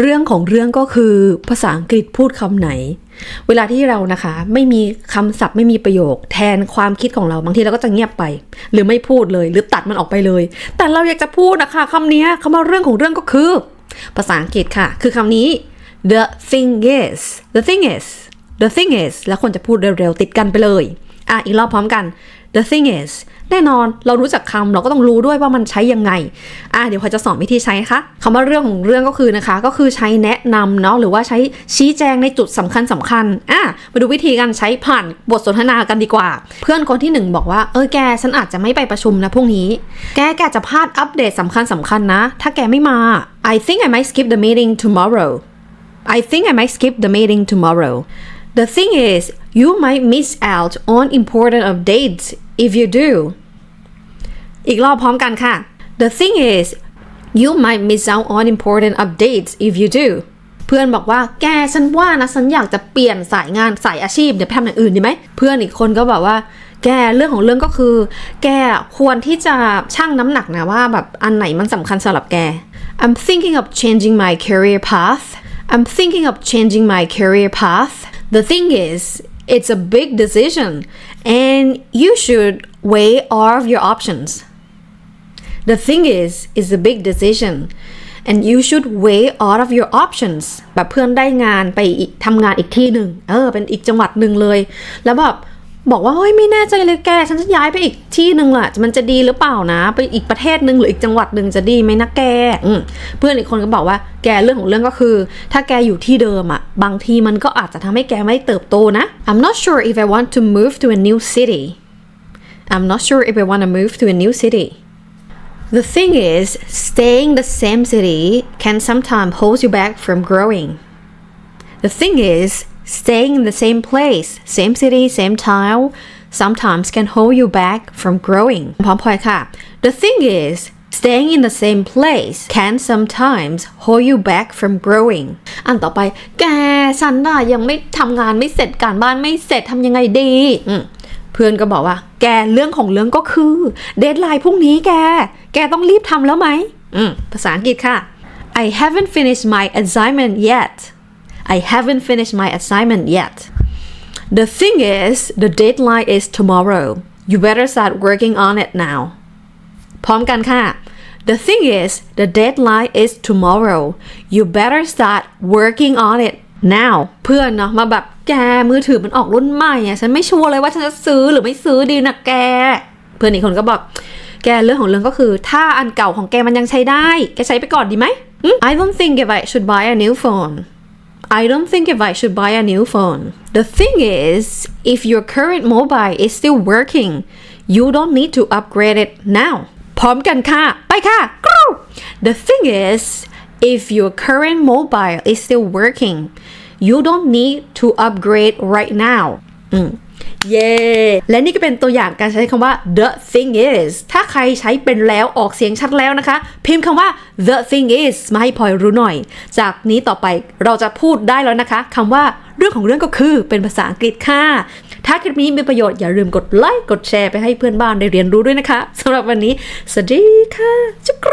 เรื่องของเรื่องก็คือภาษาอังกฤษพูดคำไหน เวลาที่เรานะคะไม่มีคำศัพท์ไม่มีประโยค แทนความคิดของเราบางทีเราก็จะเงียบไป หรือไม่พูดเลยหรือตัดมันออกไปเลย แต่เราอยากจะพูดนะคะคำนี้คำว่าเรื่องของเรื่องก็คือ ภาษาอังกฤษค่ะ คือคำนี้ the thing is the thing is the thing is แล้วคนจะพูดเร็วๆติดกันไปเลยอะอีกรอบพร้อมกัน the thing is แน่นอนเรารู้จักคำเราก็ต้องรู้ด้วยว่ามันใช้ยังไงอะเดี๋ยวพอจะสอนวิธีใช้นะคะคำว่าเรื่องของเรื่องก็คือนะคะ ก็คือใช้แนะนำเนาะหรือว่าใช้ชี้แจงในจุดสำคัญสำคัญอะมาดูวิธีการใช้ผ่านบทสนทนากันดีกว่า เพื่อนคนที่หนึ่งบอกว่าเออแกฉันอาจจะไม่ไปประชุมนะพรุ่งนี้ แกแกจะพลาดอัปเดตสำคัญสำคัญนะ ถ้าแกไม่มา I think I might skip the meeting tomorrow I think I might skip the meeting tomorrow. The thing is, you might miss out on important updates if you do. อีกรอบพร้อมกันค่ะ The thing is, you might miss out on important updates if you do. เพื่อนบอกว่าแกฉันว่านะฉันอยากจะเปลี่ยนสายงานสายอาชีพเดี๋ยวไปทำอย่างอื่นดีไหมเพื่อนอีกคนก็บอกว่า แกเรื่องของเรื่องก็คือ แกควรที่จะชั่งน้ำหนักนะว่าแบบอันไหนมันสำคัญสำหรับแก I'm thinking of changing my career path I'm thinking of changing my career path. The thing is, it's a big decision and you should weigh all of your options. The thing is, it's a big decision and you should weigh all of your options แบบเพื่อนได้งานไปอีกทำงานอีกที่หนึ่ง เออ เป็นอีกจังหวัดหนึ่งเลย แล้วแบบ บอกว่าเฮ้ยไม่แน่ใจเลยแก ฉันจะย้ายไปอีกที่หนึ่งล่ะมันจะดีหรือเปล่านะ ไปอีกประเทศหนึ่งหรืออีกจังหวัดหนึ่งจะดีไหมนะแกเพื่อนอีกคนก็บอกว่าแกเรื่องของเรื่องก็คือ ถ้าแกอยู่ที่เดิมอะบางทีมันก็อาจจะทำให้แกไม่เติบโตนะ I'm not sure if I want to move to a new city I'm not sure if I want to move to a new city The thing is, staying the same city can sometimes hold you back from growing. The thing is, staying in the same place, same city, same town, sometimes can hold you back from growing. พร้อมพอยค่ะ The thing is, staying in the same place can sometimes hold you back from growing. อันต่อไป แกฉันน่ะยังไม่ทำงานไม่เสร็จการบ้านไม่เสร็จทำยังไงดีเพื่อนก็บอกว่า แกเรื่องของเรื่องก็คือ เดทไลน์พรุ่งนี้แก แกต้องรีบทำแล้วไหมมภาษาอังกฤษค่ะ I haven't finished my assignment yet I haven't finished my assignment yet The thing is the deadline is tomorrow you better start working on it now พร้อมกันค่ะ The thing is the deadline is tomorrow you better start working on it now เพื่อนเนาะมาแบบแกมือถือมันออกรุ่นใหม่อะฉันไม่ชัวร์เลยว่าฉันจะซื้อหรือไม่ซื้อดีนะแก เพื่อนอีกคนก็บอกแกเรื่องของเรื่องก็คือ ถ้าอันเก่าของแกมันยังใช้ได้ แกใช้ไปก่อนดีไหม I don't think if I should buy a new phone I don't think if I should buy a new phone The thing is if your current mobile is still working you don't need to upgrade it now พร้อมกันค่ะ ไปค่ะกรู The thing is if your current mobile is still working you don't need to upgrade right now อืม เย้และนี่ก็เป็นตัวอย่างการใช้คำว่า the thing is ถ้าใครใช้เป็นแล้วออกเสียงชัดแล้วนะคะ พิมพ์คำว่า the thing is มาให้พลอยรู้หน่อย จากนี้ต่อไปเราจะพูดได้แล้วนะคะคำว่าเรื่องของเรื่องก็คือเป็นภาษาอังกฤษค่ะ ถ้าคลิปนี้มีประโยชน์อย่าลืมกดไลค์กดแชร์ไปให้เพื่อนบ้านได้เรียนรู้ด้วยนะคะสำหรับวันนี้ สวัสดีค่ะจุ๊ก